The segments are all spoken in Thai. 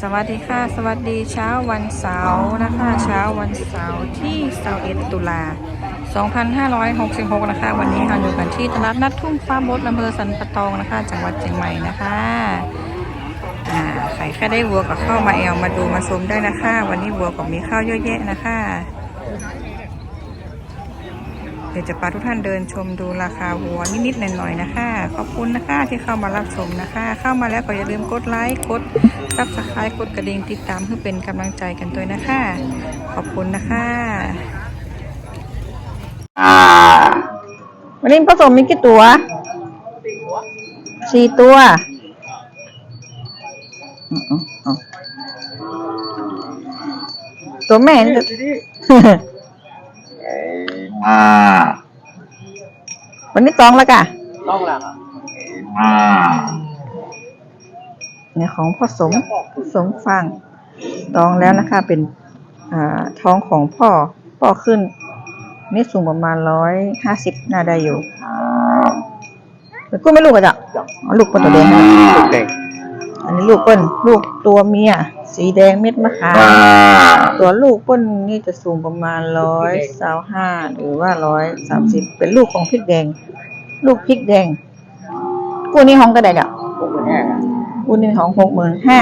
สวัสดีค่ะ สวัสดีเช้าวันเสาร์นะคะ เช้าวันเสาร์ที่21ตุลา 2566 นะคะ วันนี้เราอยู่กันที่ตลาดนัดทุ่งฟ้าบดอำเภอสันปะตองนะคะ จังหวัดเชียงใหม่นะคะอ่าใครแค่ได้วัวก็เข้ามาแอลมาดูมาชมได้นะคะ วันนี้วัวก็มีข้าวเยอะแยะนะคะ เดี๋ยวจะพาทุกท่านเดินชมดูราคาวัวนิดๆหน่อยๆนะคะ ขอบคุณนะคะที่เข้ามารับชมนะคะ เข้ามาแล้วก็อย่าลืมกดไลค์กดซับสไครต์กดกระดิ่งติดตามเพื่อเป็นกำลังใจกันด้วยนะคะ ขอบคุณนะคะวันนี้ผสมมีกี่ตัวสี่ตัวอ๋ออ๋อตัวแม่ นี่จะวันนี้ตองแล้วกะต้องแล้วครับเนี่ยของผสมผสมฟังตองแล้วนะคะ เป็นอ่าท้องของพ่อ พ่อขึ้น นี่สูงประมาณร้อยห้าสิบน่าได้อยู่แล้วก็ไม่ลูกอะจ๊ะอ๋อลูกเป็นตัวแดงนะ เด็ก อันนี้ลูกเปิ้ลลูกตัวเมีย สีแดงเม็ดมะขามตัวลูกเปิ้ลนี่จะสูงประมาณร้อยสาห้าหรือว่าร้อยสามสิบเป็นลูกของพริกแดง ลูกพริกแดงกูนี่ห้องก็ได้จ้ะพวกนี้กูนี่ห้องหกหมื่นห้า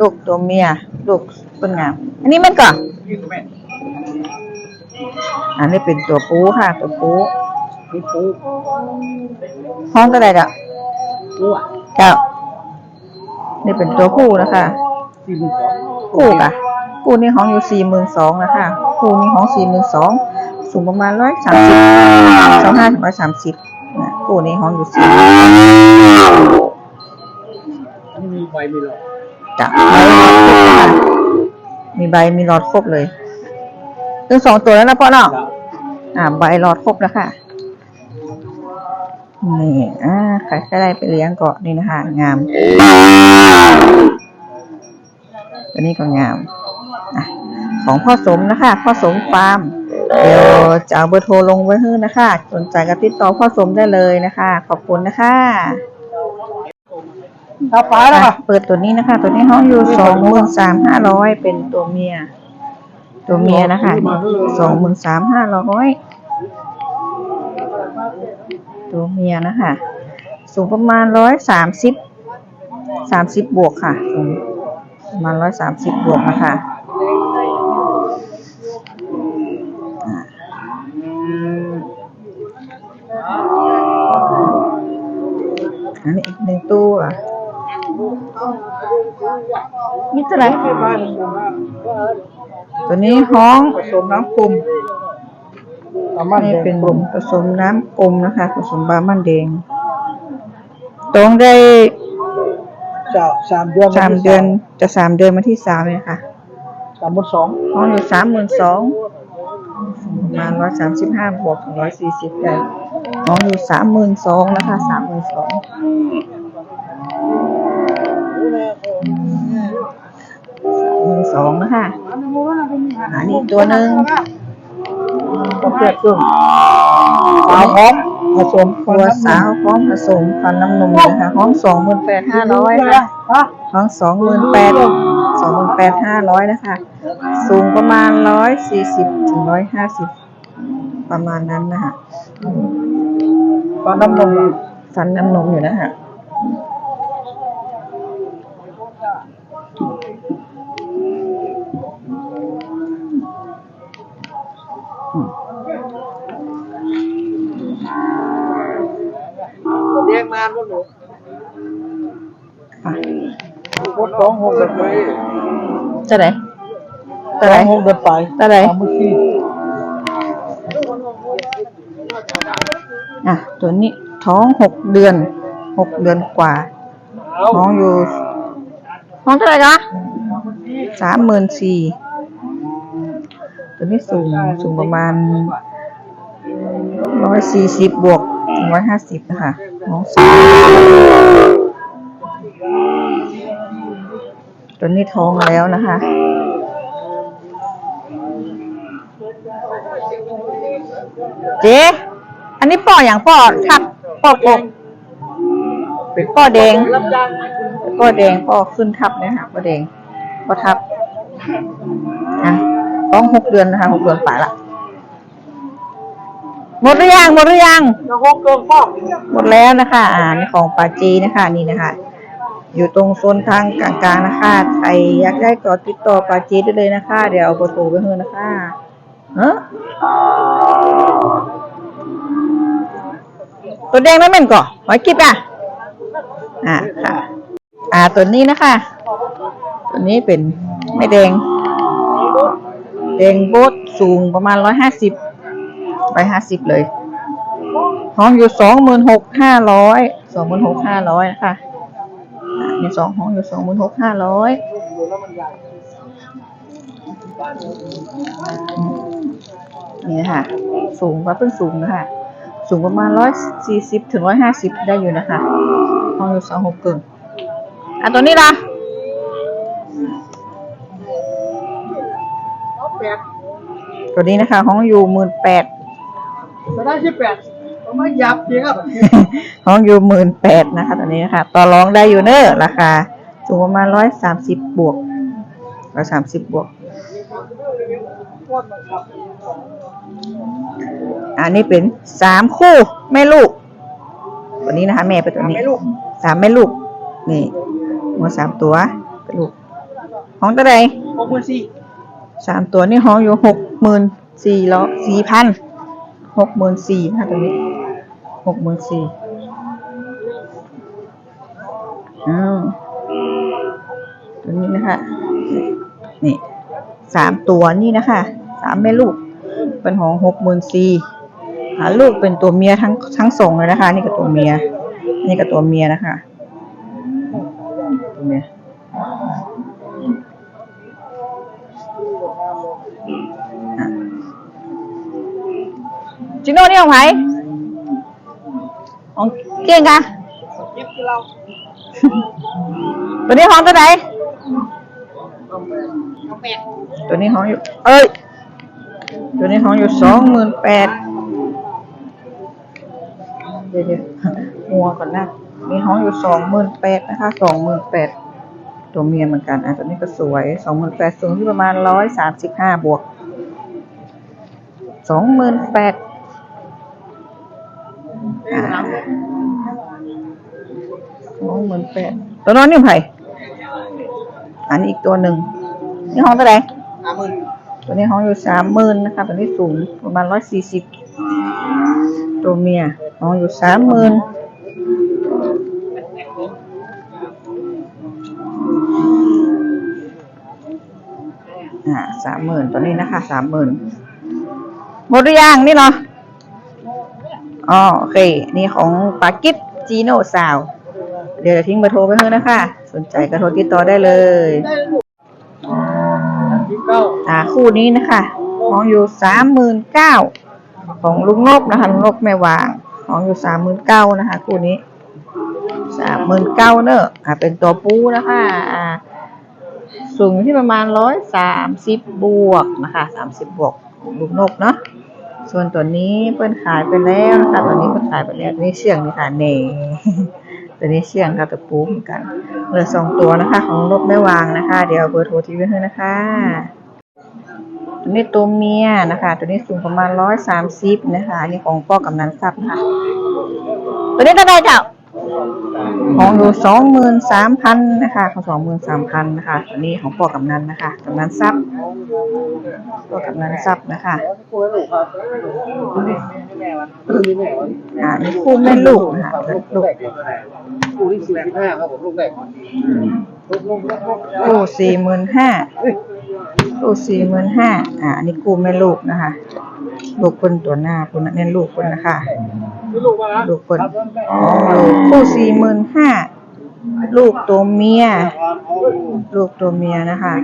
ลูกตัวเมีย ลูกเปิ้ลงาม อันนี้มันก่อนยี่สิบแม่อันนี้เป็นตัวปูค่ะ ตัวปูนี่ปูห้องก็ได้จ้ะปูอะเจ้า นี่เป็นตัวผู้นะคะสี่หมื่นสองกู้กะกู้นี่ห้องอยู่สี่หมื่นสองนะคะกู้นี่ห้องสี่หมื่นสองสูงประมาณร้อยสามสิบสองห้าถึงร้อยสามสิบนะกู้นี่ห้องอยู่สี่อันนี้มีใบมีหลอดจะมีใบมีหลอดครบเลยถึงสองตัวแล้วนะพ่อเนาะครับอ่าใบหลอดครบแล้วค่ะ นี่อ่าใครก็ได้ไปเลี้ยงเกาะนี่นะคะงาม ตัวนี้ก็งามอะของพ่อสมนะคะพ่อสมฟาร์มเดี๋ยวจะเอาเบอร์โทรลงไว้ให้นะคะ สนใจก็ติดต่อพ่อสมได้เลยนะคะ ขอบคุณนะคะถ้าปลาแล้วอะป่ะเปิดตัวนี้นะคะ ตัวนี้ห้องอยู่สองหมื่นสามห้าร้อยเป็นตัวเมีย ตัวเมียนะคะสองหมื่นสามห้าร้อย ตัวเมียนะคะ สูงประมาณร้อยสามสิบสามสิบบวกค่ะสูงประมาณร้อยสามสิบบวกนะคะอันนี้อีกหนึ่งตัวนี่เท่าไหร่ตัวนี้ห้องผสมน้ำกลม ประมาณนี่เดืเป็นกลมผสมน้ำกลมนะคะ ผสมบามันแดงตรงได้จะสามเดือนสามเดือนจะสามเดือนมาที่สามเลยค่ะสามหมื่นสองห้องอยู่สามหมื่นสองประมาณร้อยสามสิบห้าบวกถึงร้อยสี่สิบได้ห้องอยู่สามหมื่นสองนะคะสามหมื่นสองหมื่นสองนะคะอันนี้ตัวหนึ่ง ก็เปรียบเครื่องสาวพร้อมผสมตัวสาวพร้อมผสมฟันน้ำนมนะคะห้องสองหมื่นแปดห้าร้อยค่ะฮะท้องสองหมื่นแปดสองหมื่นแปดห้าร้อยนะคะ สูงประมาณร้อยสี่สิบถึงร้อยห้าสิบประมาณนั้นนะคะปลาน้ำนมฟันน้ำนมอยู่นะคะานวะหนูอะพดสองหกเดือนไปจะไหนสจะอไหนงหกเดือนไปจะไหนสามหมื่นสี่อะ ตัวนี้ท้องหกเดือนหกเดือนกว่า ท้องอยู่ท้องเท่าไหร่คะสามหมื่นสี่ตัวนี้สูงสูงประมาณร้อยสี่สิบบวกถึงร้อยห้าสิบนะคะท้องสูง ตัวนี้ท้องแล้วนะคะ เจ๊ อันนี้ป่ออย่างป่อทับป่อกบเป็นปอแดงป็นป้อแดงปอขึ้นทับเนะคะป้อแดงปอทับอะต้องหกเดือนนะคะหกเดือนป่าละ หมดหรือยังหมดหรือยัง แล้วหกเกินป้อหมดแล้วนะคะอ่านี่ของปาจีนะคะนี่นะคะ อยู่ตรงโซนทางกลางๆนะคะใครอยากได้ก็ติดต่อปาจีได้เลยนะคะ เดี๋ยวเอาเบอร์โทรไปให้นะคะเฮ้ตัวแดงไม่แม่นก่อหอยกิ๊บอะอ่าค่ะ อ่าตัวนี้นะคะ ตัวนี้เป็นไม่แดงแดงโบดสูงประมาณร้อยห้าสิบ ร้อยห้าสิบเลยห้องอยู่สองหมื่นหกห้าร้อยสองหมื่นหกห้าร้อยนะคะมีสองห้องอยู่สองหมื่นหกห้าร้อยนี่นะคะสูงว่าเพิ่งสูงนะคะสูงประมาณร้อยสี่สิบถึงร้อยห้าสิบได้อยู่นะคะห้องอยู่สองหกกึ่งอะตัวนี้ล่ะตัวนี้นะคะห้องอยู่หมื่นแปด จะได้ที่แปดผมไม่ยับจริงครับห้องอยู่หมื่นแปดนะคะตอนนี้นะคะต่อรองได้อยู่เนอะราคาสูงประมาณร้อยสามสิบบวกร้อยสามสิบบวก อันนี้เป็นสามคู่แม่ลูก ตัวนี้นะคะ แม่เป็นตัวนี้ไม่ลูกสามแม่ลูก นี่หัวสามตัวเป็นลูกห้องตัวใดหกหมื่นสี่สามตัวนี่ห้องอยู่หกหมื่นสี่ร้อยสี่พัน หกหมื่นสี่นะคะตัวนี้หกหมื่นสี่อ้าวตัวนี้นะคะ นี่สามตัวนี่นะคะสามแม่ลูก เป็นของหกหมื่นสี่หาลูกเป็นตัวเมียทั้งทั้งสองเลยนะคะ นี่ก็ตัวเมีย นี่ก็ตัวเมียนะคะตัวเมีย จิโน่นี่ของใครของเก่งค่ะเก็บที่เราตัวนี้ห้องตัวไหนเอาแปดตัวนี้ห้องอยู่เอ้ยตัวนี้ห้องอยู่สองหมื่นแปดเดี๋ยวเดี๋ยวงัวก่อนนะมีห้องอยู่สองหมื่นแปดนะคะสองหมื่นแปดตัวเมียเหมือนกันอะตัวนี้ก็สวยสองหมื่นแปดสูงที่ประมาณร้อยสามสิบห้าบวกสองหมื่นแปด องหมื่นแปดตัวนอนนี่ไผ่อันนี้อีกตัวหนึ่งนี่ห้องเท่าไหร่ห้าหมื่นตัวนี้ห้องอยู่สามหมื่นนะคะตัวนี้สูงประมาณร้อยสี่สิบตัวเมียห้องอยู่สามหมื่นอ่าสามหมื่นตัวนี้นะคะสามหมื่นหมดหรือยังนี่เหรออ๋อโอเค นี่ของปากิตจีโน่สาวเดี๋ยวจะทิ้งเบอร์โทรไปให้นะคะ สนใจก็โทรติดต่อได้เลยที่เก้าอ่าคู่นี้นะคะของอยู่สามหมื่นเก้าของลุงนกนะคะลุงนกแม่วางของอยู่สามหมื่นเก้านะคะคู่นี้สามหมื่นเก้าเนอะอ่าเป็นตัวปูนะคะอ่าสูงที่ประมาณร้อยสามสิบบวกนะคะสามสิบบวกของลุงนกเนาะส่วนตัวนี้เปิ้นขายไปแล้วนะคะตัวนี้เปิ้นขายไปแล้วนี้เชื่องนี่ค่ะเน่ ตัวนี้เชื่องกับตัวปูเหมือนกันเหลือสองตัวนะคะ ของนกแม่วางนะคะ เดี๋ยวเบอร์โทรที่ไว้ให้นะคะ ตัวนี้ตัวเมียนะคะ ตัวนี้สูงประมาณร้อยสามสิบนะคะอันนี้ของพ่อกำนันทรัพย์นะคะตัวนี้เท่าไหรเจ้า ของอยู่สองหมื่นสามพันนะคะ ของสองหมื่นสามพันนะคะตัวนี้ของพ่อกำนันนะคะกำนันทรัพย์พ่อกำนันทรัพย์นะคะคุยลูกครันี่แม่วันนี่แม่วันอ่านี่คู่แม่ลูกนะคะลูกกูที่สี่สิบห้าครับผมลูกแรกลูกลูกลูกลูกคู่สี่หมื่นห้าคู่สี่หมื่นห้าอ่าอันนี้คู่แม่ลูกนะคะ ลูกคนตัวหน้าคนนั้นลูกคนนะคะ นี่ลูกมาแล้วลูกคนคู่สี่หมื่นห้าลูกตัวเมีย ลูกตัวเมียนะคะ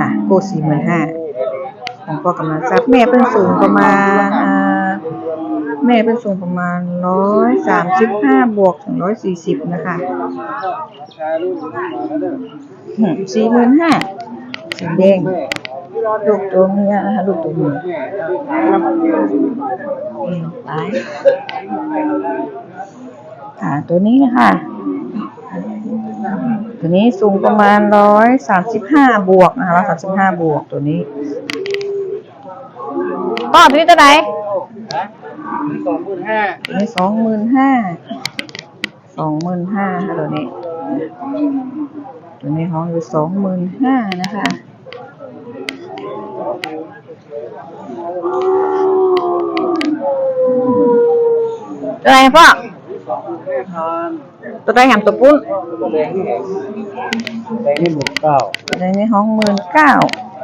อะคู่สี่หมื่นห้าของพ่อกำลังทรัพย์แม่เป็นสูงประมาณอ่าแม่เป็นสูงประมาณร้อยสามสิบห้าบวกถึงร้อยสี่สิบนะคะชายลูกมาแล้วเด้อสี่หมื่นห้าสีแดง ลูกตัวเมียนะคะลูกตัวเมียแม่อืมไปอ่าตัวนี้นะคะตัวนี้สูงประมาณร้อยสามสิบห้าบวกนะคะร้อยสามสิบห้าบวกตัวนี้ก็ตัวนี้ตัวไหนสองหมื่นห้าตัวนี้สองหมื่นห้าสองหมื่นห้าค่ะตัวนี้ ตัวนี้ห้องอยู่สองหมื่นห้านะคะ ตัวไหนพ่อตัวไหนแหมตัวปุ้นแดงนี่แดงนี่หมื่นเก้าตัวไหนในห้องหมื่นเก้า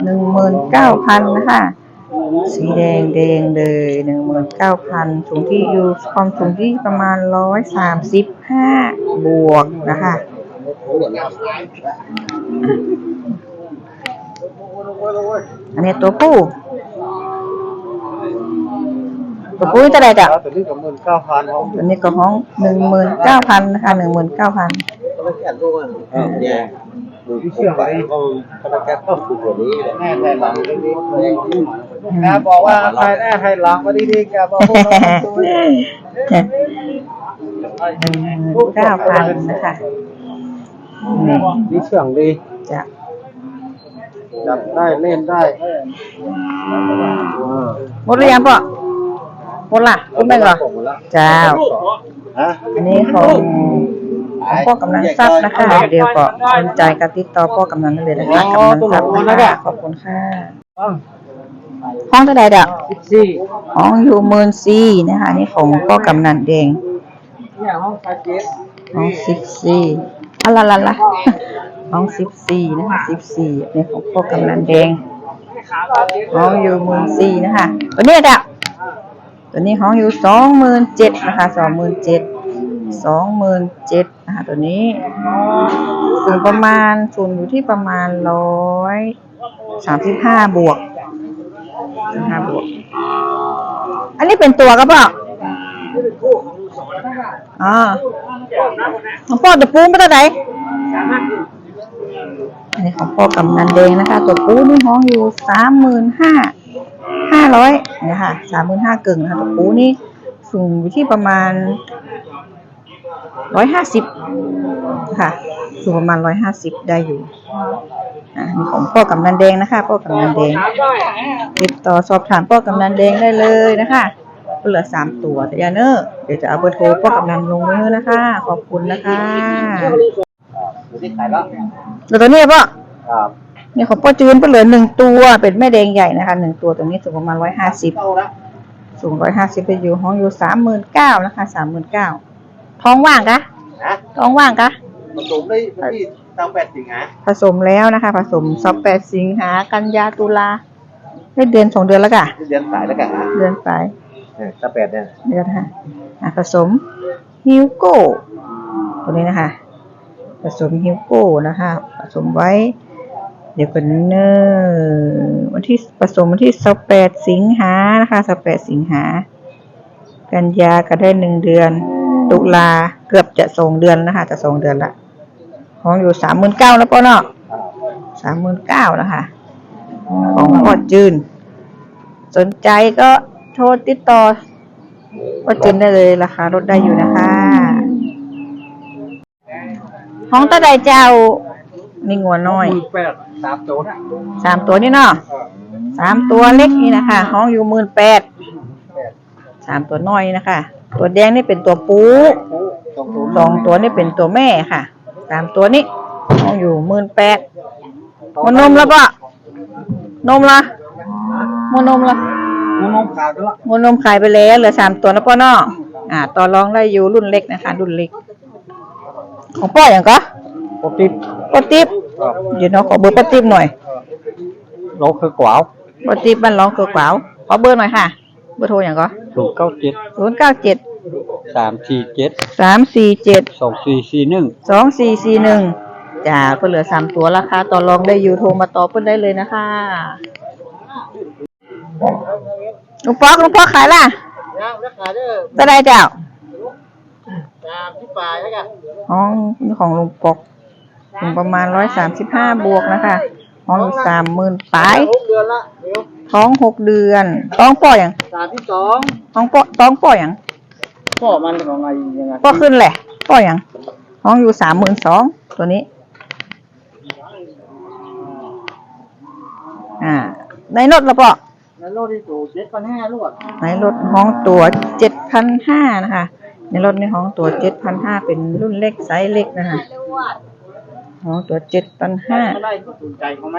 หนึ่งหมื่นเก้าพันนะคะ สีแดงแดงเลยหนึ่งหมื่นเก้าพันถุงที่อยู่ความถุงที่ประมาณร้อยสามสิบห้าบวกนะคะอันนี้ตัวผู้ ตัวผู้จะได้จ้ะตัวนี้กับหมื่นเก้าพันห้องตัวนี้ก็ห้องหนึ่งหมื่นเก้าพันนะคะหนึ่งหมื่นเก้าพันที่เชื่อไปก็พนักงานต้องถูกกว่านี้แม่ไทยหลังเรื่องนี้นะบอกว่าไทยแน่ไทยหลังมาดีๆกับบอกพวกเราตัวหนึ่งหมื่นเก้าพันนะคะนี่นี่เชื่องดีจะจับได้เล่นได้หมดหรือยังพ่อ หมดละคุณแม่ก่อนเจ้าฮะอันนี้ของของพ่อกำนันทรัพย์นะคะ เดี๋ยวก็สนใจก็ติดต่อพ่อกำนันได้เลยนะคะกำนันทรัพย์นะคะขอบคุณค่ะห้องเท่าใดเด้อสิบสี่ห้องอยู่หมื่นสี่นะคะนี่ของพ่อกำนันแดงเนี่ยห้องคาเจ็ดห้องสิบสี่อะละละละห้องสิบสี่นะคะสิบสี่นี่ของพ่อกำนันแดงห้องอยู่หมื่นสี่นะคะตัวนี้เด้อ ตัวนี้ห้องอยู่สองหมื่นเจ็ดนะคะสองหมื่นเจ็ดสองหมื่นเจ็ดนะคะตัวนี้สูงประมาณสูงอยู่ที่ประมาณร้อยสามสิบห้าบวกห้าบวก อันนี้เป็นตัวก็เปล่าอ๋อของพ่อตัวปูไม่ตัวไหนอันนี้ของพ่อกำนันแดงนะคะ ตัวปูนี่ห้องอยู่สามหมื่นห้า ห้าร้อยเนี่ยค่ะสามหมื่นห้ากึ่งนะคะตัวปูนี่สูงอยู่ที่ประมาณร้อยห้าสิบค่ะ สูงประมาณร้อยห้าสิบได้อยู่อ่านี่ของพ่อกำนันแดงนะคะพ่อกำนันแดงติดต่อสอบถามพ่อกำนันแดงได้เลยนะคะเหลือสามตัวแต่อยาเนอะเดี๋ยวจะเอาเบอร์โทรพ่อกำนันลงไว้ให้นะคะ ขอบคุณนะคะอยู่ที่ขายแล้วเดี๋ยวตัวนี้พ่อครับ นี่ของพ่อจืนก็เหลือหนึ่งตัวเป็นแม่แดงใหญ่นะคะหนึ่งตัวตัวนี้สูงประมาณร้อยห้าสิบเข้าละสูงร้อยห้าสิบไปอยู่ห้องอยู่สามหมื่นเก้านะคะสามหมื่นเก้าท้องว่างกะนะท้องว่างกะผสมได้ที่ตามแปดสิงหาผสมแล้วนะคะ ผสมซอปแปดสิงหากันยาตุลาได้เดือนสองเดือนแล้วกะเดือนสายแล้วกันนะเดือนไปตาแปดเนี่ยเดี๋ยวนะคะอะผสมฮิวโก้ตัวนี้นะคะ ผสมฮิวโก้นะคะ ผสมไว้ เดี๋ยวกันเนอวันที่ผสมวันที่สิบแปดสิงหานะคะสิบแปดสิงหา กันยาก็ได้หนึ่งเดือน ตุลาเกือบจะส่งเดือนนะคะ จะส่งเดือนละของอยู่สามหมื่นเก้าแล้วป่ะเนาะสามหมื่นเก้านะคะ ของพ่อจืน สนใจก็โทรติดต่อพ่อจืนได้เลยราคาลดได้อยู่นะคะห้องตะไดเจ้า นี่งัวน้อยหมื่นแปดสามโจนะสามตัวนี่เนาะสามตัวเล็กนี่นะคะห้องอยู่หมื่นแปดสามตัวน้อยนะคะ ตัวแดงนี่เป็นตัวปูสองตัวสองตัวนี่เป็นตัวแม่ค่ะสามตัวนี้ห้องอยู่หมื่นแปดมันนมแล้วปะนมละมันนมละมันมองขาดแล้วมันนมขายไปแล้วเหลือสามตัวแล้วป้อเนาะอ่าต่อรองได้อยู่รุ่นเล็กนะคะ รุ่นเล็ก ของป้ออย่างก็ ปกติป้อติ๊บเดี๋ยวน้องขอเบอร์ป้อติ๊บหน่อยเราคือกวาวป้อติ๊บบ้านร้องเกลือเปล่าขอเบอร์หน่อยค่ะ เบอร์โทรอย่างก็ศูนย์เก้าเจ็ดศูนย์เก้าเจ็ดสามสี่เจ็ดสามสี่เจ็ดสองสี่สี่หนึ่งสองสี่สี่หนึ่งจ้าก็เหลือสามตัวราคาต่อรองได้อยู่โทรมาต่อเพิ่นได้เลยนะคะลุงป๊อกลุงป๊อกขายล่ะยังราคาเด้อจะได้เจ้าตามที่ปลายแล้วกันห้องของลุงป๊อกถึง ประมาณร้อยสามสิบห้าบวกนะคะห้องสามหมื่นปลายหกเดือนละเดี๋ยวท้องหกเดือนท้องป่ออย่างสามที่สองท้องป่อท้องป่ออย่างพ่อมันของไงยังไงป่อขึ้นแหละคก็อย่างห้องอยู่สามหมื่นสองตัวนี้ อ่า ในรถละปะแล้วโลที่สูงเจ็ดพันห้าลูกในรถห้องตัวเจ็ดพันห้านะคะ ในรถในห้องตัวเจ็ดพันห้าเป็นรุ่นเล็กไซส์เล็กนะคะ ห้องตัวเจ็ดพันห้าไม่ได้ก็สนใจเขาไหม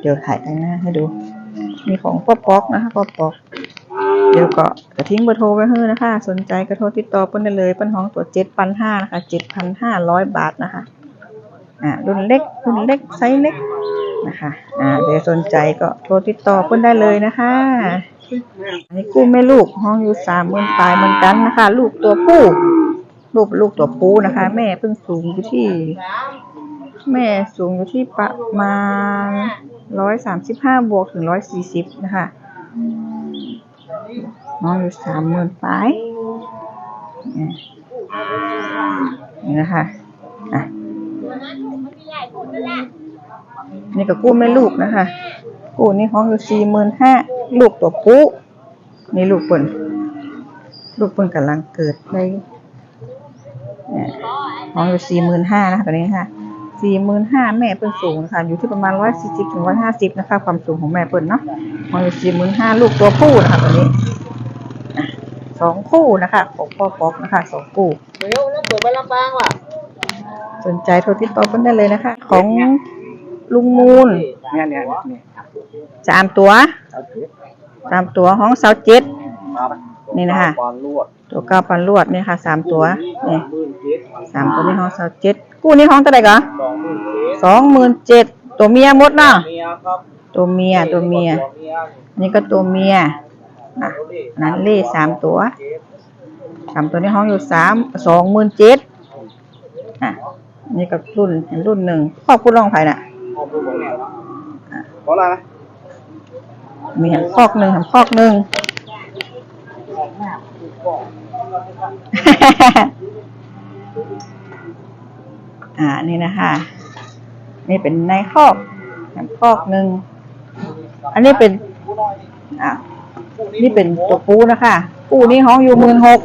เดี๋ยวถ่ายแต่งหน้าให้ดู มีของป๊อปป๊อกนะคะป๊อปป๊อกเดี๋ยวก็จะทิ้งเบอร์โทรไว้ให้นะคะ สนใจก็โทรติดต่อเปิ้นได้เลยเปิ้นห้องตัวเจ็ดพันห้านะคะเจ็ดพันห้าร้อยบาทนะคะ อ่ารุ่นเล็กรุ่นเล็กไซส์เล็กนะคะ อ่าเดี๋ยวสนใจก็โทรติดต่อเปิ้นได้เลยนะคะอันนี้กู้แม่ลูกห้องอยู่สามหมื่นปลายเหมือนกันนะคะ ลูกตัวผู้ ลูกลูกตัวผู้นะคะ แม่เพิ่งสูงอยู่ที่ แม่สูงอยู่ที่ประมาณร้อยสามสิบห้าบวกถึงร้อยสี่สิบนะคะน้องอยู่สามหมื่นปลายนี่นะคะอะนี่ก็กู้แม่ลูกนะคะกู้นี่ห้องอยู่สี่หมื่นห้าลูกตัวผู้นี่ลูกเปิ่นลูกเปิ่นกำลังเกิดได้เนี่ยห้องอยู่สี่หมื่นห้านะคะตัวนี้ค่ะสี่หมื่นห้าแม่เปิ้นสูงนะคะอยู่ที่ประมาณร้อยสี่สิบถึงร้อยห้าสิบนะคะ ความสูงของแม่เปิ้นเนาะห้องอยู่สี่หมื่นห้าลูกตัวผู้นะคะตัวนี้อะสองคู่นะคะของพ่อป๊อกนะคะสองคู่เดี๋ยวแล้วเปิดไปลำปางว่ะสนใจโทรติดต่อเพิ่นได้เลยนะคะ ของลุงมูลเนี่ยเนี่ยเนี่ยสามตัวเอาเจ็ดสามตัวห้องเสาเจ็ดครับ นี่นะคะปอนลวดตัวเก้าพันลวดเนี่ยค่ะสามตัวนี่หมื่นเจ็ดสามตัวนี้ห้องเสาเจ็ดกู้นี่ห้องเท่าไหร่กะสองหมื่นเจ็ดสองหมื่นเจ็ดตัวเมียหมดเนาะเมียครับตัวเมียตัวเมียตัวเมียอันนี้ก็ตัวเมียอะอันนั้นเล่สามตัวสามตัวนี้ห้องอยู่สามสองหมื่นเจ็ดอะอันนี่ก็รุ่นรุ่นหนึ่งพ่อพูดลองไผ่น่ะขอบคุณผมเนี่ยเพราะอะไรนะมีหันคอกหนึ่งหันคอกหนึ่ง อ่า นี่นะคะ นี่เป็นในคอกหันคอกหนึ่ง อันนี้เป็น อ่านี่เป็นตัวปูนะคะปูนี่ห้องอยู่หมื่นหก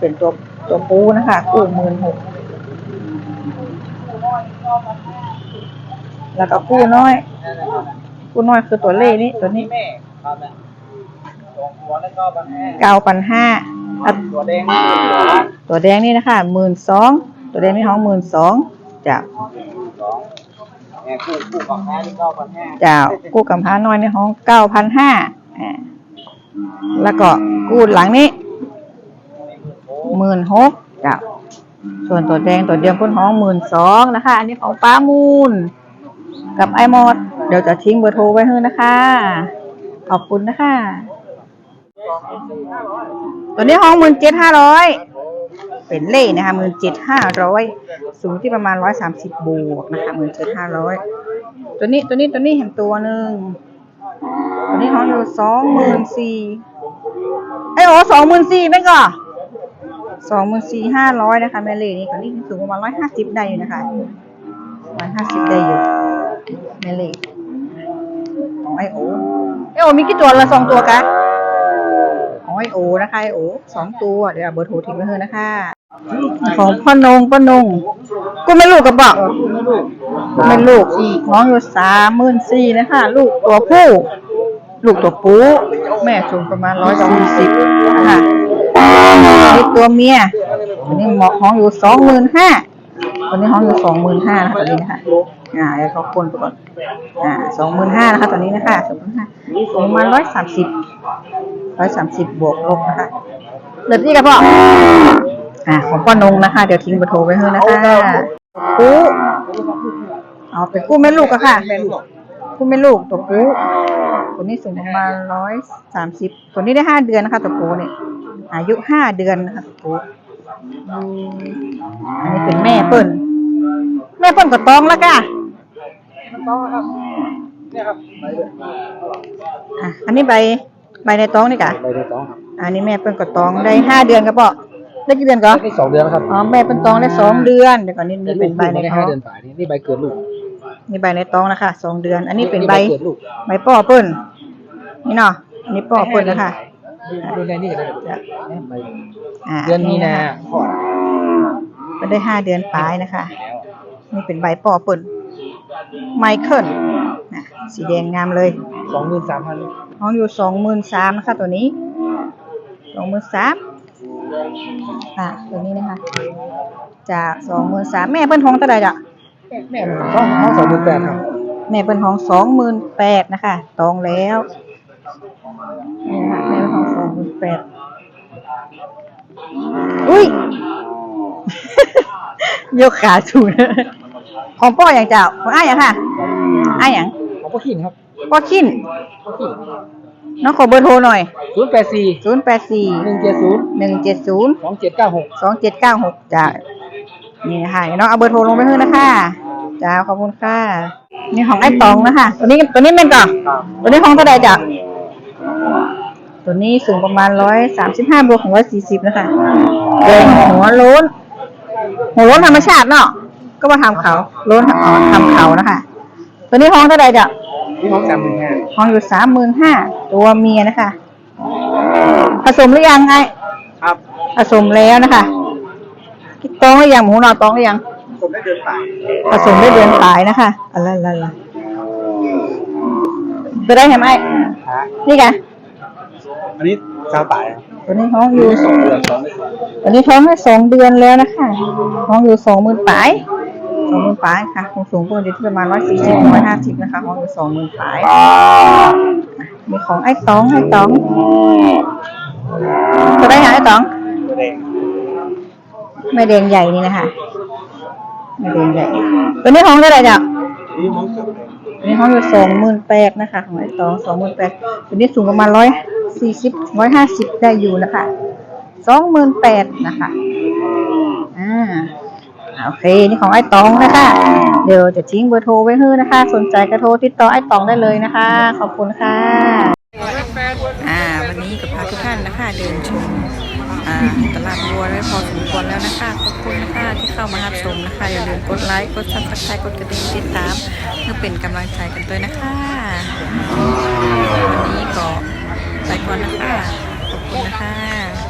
เป็นตัวตัวปูนะคะปูหมื่นหก แล้วก็ปูน้อย ปูน้อยคือตัวเล่นี่ตัวนี้แม่ครับนะสองหัวแล้วก็บันแห้งเก้าพันห้า ตัวแดงนี่ตัวละตัวแดงนี่นะคะหมื่นสองตัวแดงนี่ห้องหมื่นสองจ้ะสองแม่คู่คู่กับแม่ที่เก้าพันห้าจ้ากู้กำพร้าน้อยในห้องเก้าพันห้าแล้วก็กู้หลังนี้หมื่นหกจ้ะส่วนตัวแดงตัวเดียวพ้นห้องหมื่นสองนะคะ อันนี้ของป้ามูล กับไอมอด เดี๋ยวจะทิ้งเบอร์โทรไว้ให้นะคะ ขอบคุณนะคะ ตัวนี้ห้องหมื่นเจ็ดห้าร้อยเป็นเล่นะคะหมื่นเจ็ดห้าร้อยสูงที่ประมาณร้อยสามสิบบวกนะคะหมื่นเจ็ดห้าร้อยตัวนี้ตัวนี้ตัวนี้เห็นตัวหนึ่งตัวนี้ห้องอยู่สองหมื่นสี่ไอโอสองหมื่นสี่ไม่ก่อสองหมื่นสี่ห้าร้อยนะคะแม่เล่นี่ตัวนี้สูงประมาณร้อยห้าสิบได้อยู่นะคะร้อยห้าสิบได้อยู่แม่เล่ของไอโอไอโอมีกี่ตัวละสองตัวกะ ไอโอนะคะไอโอสองตัวเดี๋ยวเอาเบอร์โทรทิ้งไว้ให้นะคะของพ่อนงพ่อนงกูไม่ลูกกับบอกกูไม่ลูกน้องอยู่สามหมื่นสี่นะคะลูกตัวผู้ลูกตัวปูแม่สูงประมาณร้อยสี่สิบนะคะนี่ตัวเมียตัวนี้หมอห้องอยู่สองหมื่นห้าตั วนี้ห้องอยู่สองหมื่นห้านะคะตัวนี้นะคะ อ่าเดี๋ยวเขาคนไปก่อน อ่าสองหมื่นห้านะคะตัวนี้นะคะสองหมื่นห้าสูงประมาณร้อยสามสิบร้อยสามสิบบวกลบนะคะเหลือที่กับพ่ออ่าของพ่อนงนะคะ เดี๋ยวทิ้งเบอร์โทรไว้ให้นะคะกู้เอาเป็นกู้แม่ลูกอะค่ะเป็นกู้แม่ลูกตัวกู้ตัวนี้สูงประมาณร้อยสามสิบตัวนี้ได้ห้าเดือนนะคะตัวกู้เนี่ยอายุห้าเดือนนะคะตัวกู้ อืมอันนี้เป็นแม่เปิ้ลแม่เปิ้ลก็ต้องแล้วก่ะต้องครับเนี่ยครับใบเดือนอะอันนี้ใบใบในท้องนี่กะใบเดือนสองครับอันนี้แม่เปิ้ลก็ตองได้ห้าเดือนครับพ่อได้กี่เดือนก็นี่สองเดือนครับอ๋อแม่เปิ้ลตองได้สองเดือนเดี๋ยวก่อนนี่นี่เป็นใบในได้ท้ห้าองเดือนฝ่ายนี่นี่ใบเกิดลูกนี่ใบในท้องนะคะสองเดือน อันนี้เป็นใบเกิดลูกใบป้อเปิ้ลนี่เนาะอันนี้ป้อเปิ้ลนะคะ ดูในนี่ก็ได้จ้ะใบอ่าเดือนมีนาขอดเป็นได้ห้าเดือนปลายนะคะ นี่เป็นใบปอเปิดไมเคิลนะสีแดงงามเลยสองหมื่นสามพันห้องอยู่สองหมื่นสามนะคะตัวนี้สองหมื่นสามอะตัวนี้นะคะ จากสองหมื่นสามแม่เพิ่นท้องเท่าไหร่จ้ะแม่ห้องห้องสองหมื่นแปดครับแม่เพิ่นท้องสองหมื่นแปดนะคะตองแล้วนี่นะคะแม่ หมื่นแปดอุ้ย ยกขาถูกของพ่ออย่างเจ้าของอ้ายอย่างค่ะอ้ายอย่างของพ่อขินครับพ่อขิ้นพ่อขินน้องขอเบอร์โทรหน่อย ศูนย์แปดสี่ศูนย์แปดสี่หนึ่งเจ็ดศูนย์หนึ่งเจ็ดศูนย์สองเจ็ดเก้าหกสองเจ็ดเก้าหกจ้านี่นะคะเดี๋ยวน้องเอาเบอร์โทรลงไปให้นะคะจ้าขอบคุณค่ะนี่ของไอ้ตองนะคะตัวนี้ตัวนี้เป็นก่อนตัวนี้ของเท่าไหร่จ้ะ ตัวนี้สูงประมาณร้อยสามสิบห้าบวกของร้อยสี่สิบนะคะเดินหัวโล้นหัวโล้นธรรมชาติเนาะก็มาทำเขาโล้นอ๋อทำเขานะคะ ตัวนี้ห้องเท่าไหร่จ้ะที่ห้องสามหมื่นห้าห้องอยู่สามหมื่นห้าตัวเมียนะคะ ผสมหรือยังไง ครับ ผสมแล้วนะคะตองหรือยังหมูนอตองหรือยังผมได้เดินสายผสมได้เดือนปลายนะคะอะไรอะไรอะไรจะได้เห็นไหมฮะนี่ไง อันนี้ชาวตายตัวนี้ท้องอยู่สองเดือนสองได้สองตัวนี้ท้องให้สองเดือนแล้วนะคะท้องอยู่สองหมื่นปลายสองหมื่นปลายค่ะคงสูงกว่าอยู่ที่ประมาณร้อยสี่สิบร้อยห้าสิบนะคะท้องอยู่สองหมื่นปลายมีของไอ้ตองไอ้ตองจะได้หาไอ้ตองตัวแดงแม่แดงใหญ่นี่นะคะแม่แดงใหญ่ตัวนี้ท้องได้ไรจ้ะนี่ห้องสามแดงตั นี้ท้องอยู่สองหมื่นแปดนะคะ ของไอ้ตองสองหมื่นแปดตัวนี้สูงประมาณร้อยสี่สิบร้อยห้าสิบได้อยู่นะคะสองหมื่นแปดนะคะอ่าโอเค นี่ของไอ้ตองนะคะ เดี๋ยวจะทิ้งเบอร์โทรไว้ให้นะคะ สนใจก็โทรติดต่อไอ้ตองได้เลยนะคะ ขอบคุณค่ะ อ่า วันนี้กับพาทุกท่านนะคะ เดินชม ตลาดวัวได้พอสมควรแล้วนะคะ ขอบคุณนะคะที่เข้ามารับชมนะคะ อย่าลืมกดไลค์ กดซับสไครต์กดกระดิ่งติดตาม เพื่อเป็นกำลังใจกันด้วยนะคะ วันนี้ก็ไปก่อนนะคะ ขอบคุณนะคะ